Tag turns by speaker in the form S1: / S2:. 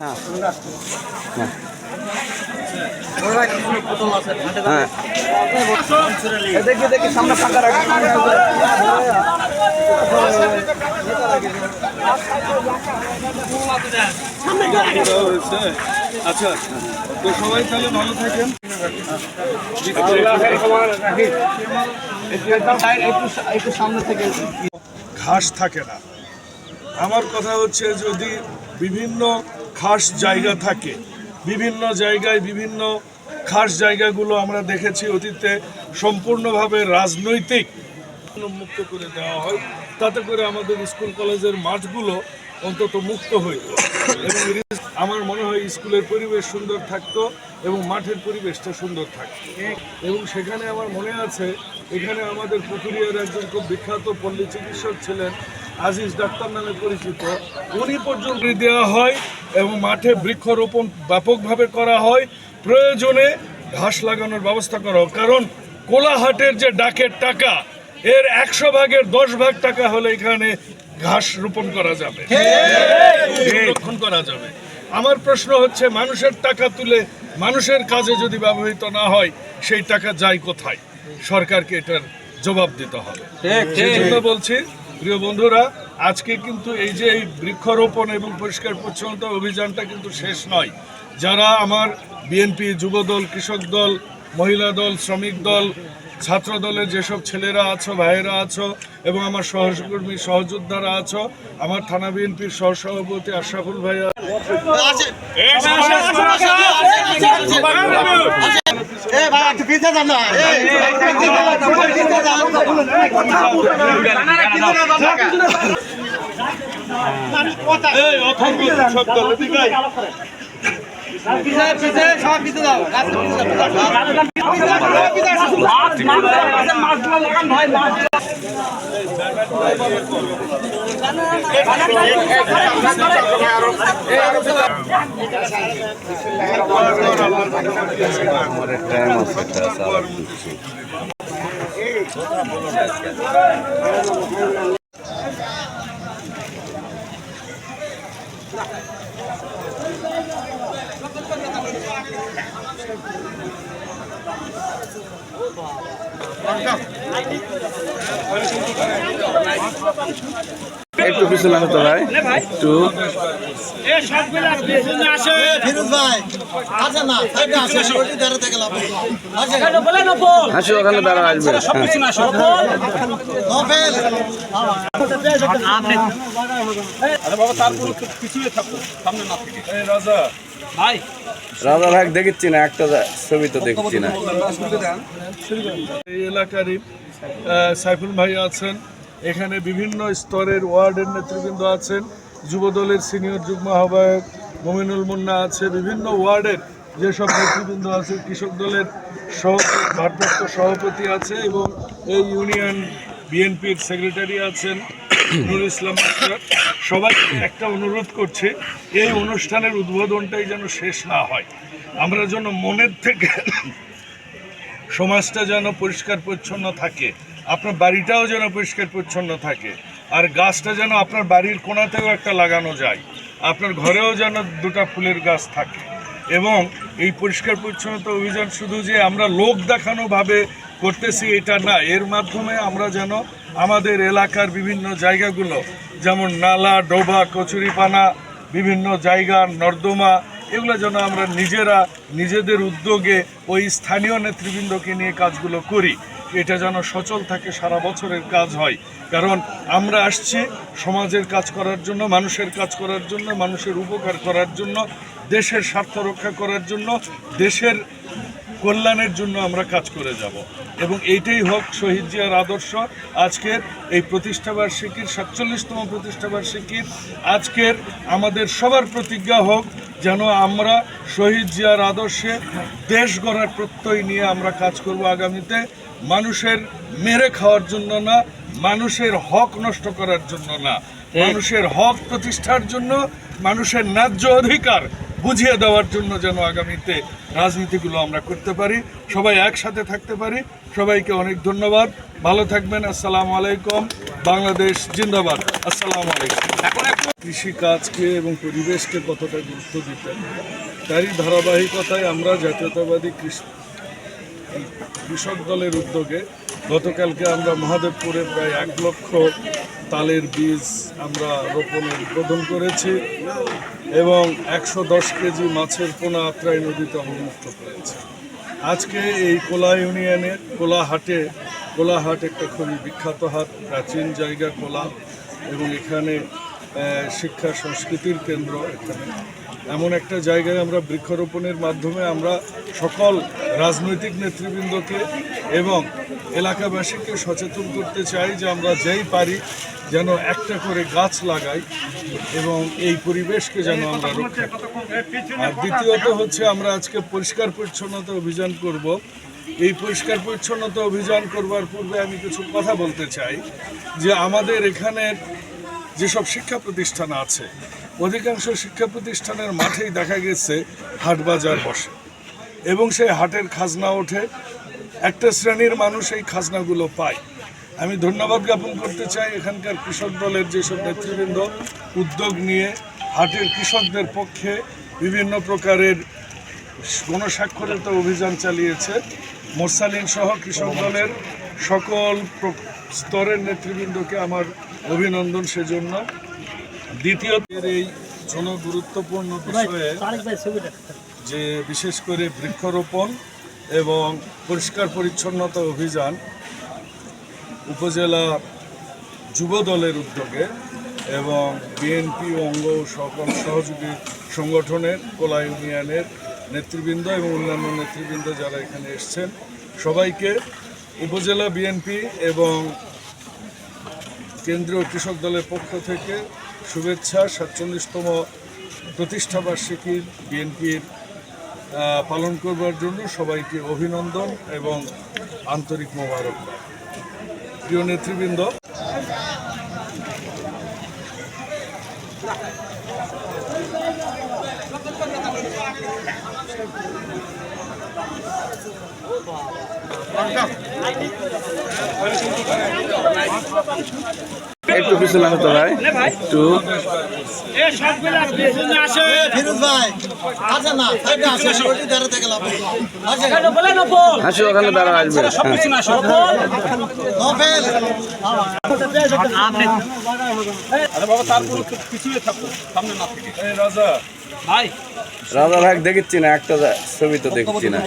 S1: হ্যাঁ। হ্যাঁ। দেখি দেখি সামনে ফাঁকা রাখি।
S2: আচ্ছা তো সবাই তাহলে ভালো থাকেন।
S1: একটু সামনে থেকে
S2: ঘাস থাকে না। আমার কথা হচ্ছে যদি বিভিন্ন খাস জায়গা থাকে। বিভিন্ন জায়গায় বিভিন্ন খাস জায়গাগুলো আমরা দেখেছি। অতীতে সম্পূর্ণভাবে রাজনৈতিক মুক্ত করে দেওয়া হয়। তাতে করে আমাদের স্কুল কলেজের মাঠগুলো অন্তত মুক্ত হইত এবং আমার মনে হয় স্কুলের পরিবেশ সুন্দর থাকতো এবং মাঠের পরিবেশটা সুন্দর থাকতো। এবং সেখানে আমার মনে আছে, এখানে আমাদের পুকুরিয়ার একজন খুব বিখ্যাত পল্লী চিকিৎসক ছিলেন আজিজ ডাক্তার নামে পরিচিত। উনি পর্যন্ত দেওয়া হয় এবং মাঠে বৃক্ষরোপণ ব্যাপকভাবে করা হয়। প্রয়োজনে ঘাস লাগানোর ব্যবস্থা করা হোক। কারণ কোলাহাটের যে ডাকের টাকা এর একশো ভাগের দশ ভাগ টাকা হলে এখানে ঘাস রোপণ করা যাবে। সংরক্ষণ করা যাবে। আমার প্রশ্ন হচ্ছে মানুষের টাকা তুলে মানুষের কাজে যদি ব্যবহৃত না হয় সেই টাকা যায় কোথায়? সরকারকে এটার জবাব দিতে হবে। সেই জন্য বলছি প্রিয় বন্ধুরা আজকে কিন্তু এই যে এই বৃক্ষরোপণ এবং পরিষ্কার পরিচ্ছন্নতা অভিযানটা কিন্তু শেষ নয় যারা আমার বিএনপি যুবদল কৃষক দল মহিলা দল শ্রমিক দল ছাত্র দলের যেসব ছেলেরা আছো ভাইয়েরা আছো এবং আমার সহকর্মী সহযোদ্ধারা আছো আমার থানা বিএনপির সহসভাপতি আশরাফুল ভাইয়া এই অথর্ব কৃষক দল এদিকে আয়।
S1: একটু পিছনে আসো তো ভাই একটু
S3: ফিরোজ ভাই আচ্ছা না সাইডে আসে ওটি দাঁড়াতে ভাই। আচ্ছা
S1: ওখানে দাঁড়া আসবে
S2: রাজা।
S1: রাজা ভাই দেখেছি না একটা ছবি তো দেখছি না।
S2: এই এলাকারই আহ, সাইফুল ভাই আছেন এখানে বিভিন্ন স্তরের ওয়ার্ডের নেতৃবৃন্দ আছেন। যুবদলের সিনিয়র যুগ্ম আহ্বায়ক মমিনুল মুন্না আছে, বিভিন্ন ওয়ার্ডের যেসব নেতৃবৃন্দ আছে, কৃষক দলের সহ ভারপ্রাপ্ত সভাপতি আছে এবং এই ইউনিয়ন বিএনপির সেক্রেটারি আছেন নুর ইসলাম সবাইকে একটা অনুরোধ করছে, এই অনুষ্ঠানের উদ্বোধনটাই যেন শেষ না হয়। আমরা যেন মনের থেকে সমাজটা যেন পরিষ্কার পরিচ্ছন্ন থাকে, আপনার বাড়িটাও যেন পরিষ্কার পরিচ্ছন্ন থাকে। আর গাছটা যেন আপনার বাড়ির কোনাতেও একটা লাগানো যায়। আপনার ঘরেও যেন দুটো ফুলের গাছ থাকে। এবং এই পরিষ্কার পরিচ্ছন্নতা অভিযান শুধু যে আমরা লোক দেখানোভাবে করতেছি এটা না, এর মাধ্যমে আমরা যেন আমাদের এলাকার বিভিন্ন জায়গাগুলো, যেমন নালা, ডোবা, কচুরিপানা, বিভিন্ন জায়গা, নর্দমা, এগুলো যেন আমরা নিজেরা, নিজেদের উদ্যোগে ওই স্থানীয় নেতৃবৃন্দকে নিয়ে কাজগুলো করি। এটা যেন সচল থাকে সারা বছরের কাজ হয়। কারণ আমরা আসছি সমাজের কাজ করার জন্য, মানুষের কাজ করার জন্য, মানুষের উপকার করার জন্য, দেশের স্বার্থ রক্ষা করার জন্য, দেশের কল্যাণের জন্য আমরা কাজ করে যাব। এবং এইটাই হোক শহীদ জিয়ার আদর্শ, আজকের এই প্রতিষ্ঠাবার্ষিকীর সাতচল্লিশতম প্রতিষ্ঠাবার্ষিকীর আজকের আমাদের সবার প্রতিজ্ঞা হোক যেন আমরা শহীদ জিয়ার আদর্শে দেশ গড়ার প্রত্যয় নিয়ে আমরা কাজ করব আগামীতে। মানুষের মেরে খাওয়ার জন্য না মানুষের হক নষ্ট করার জন্য না। মানুষের হক প্রতিষ্ঠার জন্য মানুষের ন্যায্য অধিকার বুঝিয়ে দেওয়ার জন্য যেন আগামীতে রাজনীতিগুলো আমরা করতে পারি। সবাই একসাথে থাকতে পারি। সবাইকে অনেক ধন্যবাদ। ভালো থাকবেন। আসসালামু আলাইকুম। বাংলাদেশ জিন্দাবাদ। আসসালামু আলাইকুম। কৃষিকাজকে এবং পরিবেশকে কতটা গুরুত্ব দিতেন তারই ধারাবাহিকতায় আমরা জাতীয়তাবাদী কৃষি কৃষক দলের উদ্যোগে গতকালকে আমরা মহাদেবপুরে প্রায় এক লক্ষ তালের বীজ আমরা রোপণের উদ্বোধন করেছি এবং একশো দশ কেজি মাছের পোনা আত্রাই নদীতে অবমুক্ত করেছি। আজকে এই কোলা ইউনিয়নের কোলা হাটে, কোলা হাট একটা খুবই বিখ্যাত হাট, প্রাচীন জায়গা কোলা এবং এখানে শিক্ষা সংস্কৃতির কেন্দ্র এখানে। এমন একটা জায়গায় আমরা বৃক্ষরোপণের মাধ্যমে আমরা সকল রাজনৈতিক নেতৃবৃন্দকে এবং এলাকাবাসীকে সচেতন করতে চাই যে আমরা যেই পারি যেন একটা করে গাছ লাগাই এবং এই পরিবেশকে যেন আমরা রক্ষা আর দ্বিতীয়ত হচ্ছে আমরা আজকে পরিষ্কার পরিচ্ছন্নতা অভিযান করব। এই পরিষ্কার পরিচ্ছন্নতা অভিযান করবার পূর্বে আমি কিছু কথা বলতে চাই যে আমাদের এখানে যেসব শিক্ষা প্রতিষ্ঠান আছে অধিকাংশ শিক্ষা প্রতিষ্ঠানের মাঠেই দেখা গেছে হাট বাজার বসে। এবং সেই হাটের খাজনা ওঠে। একটা শ্রেণির মানুষ এই খাজনাগুলো পায়। আমি ধন্যবাদ জ্ঞাপন করতে চাই এখানকার কৃষক দলের যেসব নেতৃবৃন্দ উদ্যোগ নিয়ে হাটের কৃষকদের পক্ষে বিভিন্ন প্রকারের গণস্বাক্ষরতা অভিযান চালিয়েছে। মোরসালিন সহ কৃষক দলের সকল স্তরের নেতৃবৃন্দকে আমার অভিনন্দন সেজন্য। দ্বিতীয়ত এই জনগুরুত্বপূর্ণ বিষয়ে যে বিশেষ করে বৃক্ষরোপণ এবং পরিষ্কার পরিচ্ছন্নতা অভিযান উপজেলা যুব দলের উদ্যোগে এবং বিএনপি অঙ্গ সকল সহযোগী সংগঠনের কোলা ইউনিয়নের নেতৃবৃন্দ এবং অন্যান্য নেতৃবৃন্দ যারা এখানে এসছেন, সবাইকে উপজেলা বিএনপি এবং কেন্দ্রীয় কৃষক দলের পক্ষ থেকে শুভেচ্ছা সাতচল্লিশতম প্রতিষ্ঠাবার্ষিকীর বিএনপির পালন করবার জন্য সবাইকে অভিনন্দন এবং আন্তরিক মোবারক প্রিয় নেতৃবৃন্দ
S1: একটু পিছনে হতে ভাই। একটু।
S3: ভাই আসে
S1: ওখানে দাঁড়া আসবে।
S2: রাজা।
S1: রাজা ভাগ দেখেছি না একটা ছবি তো দেখছি না।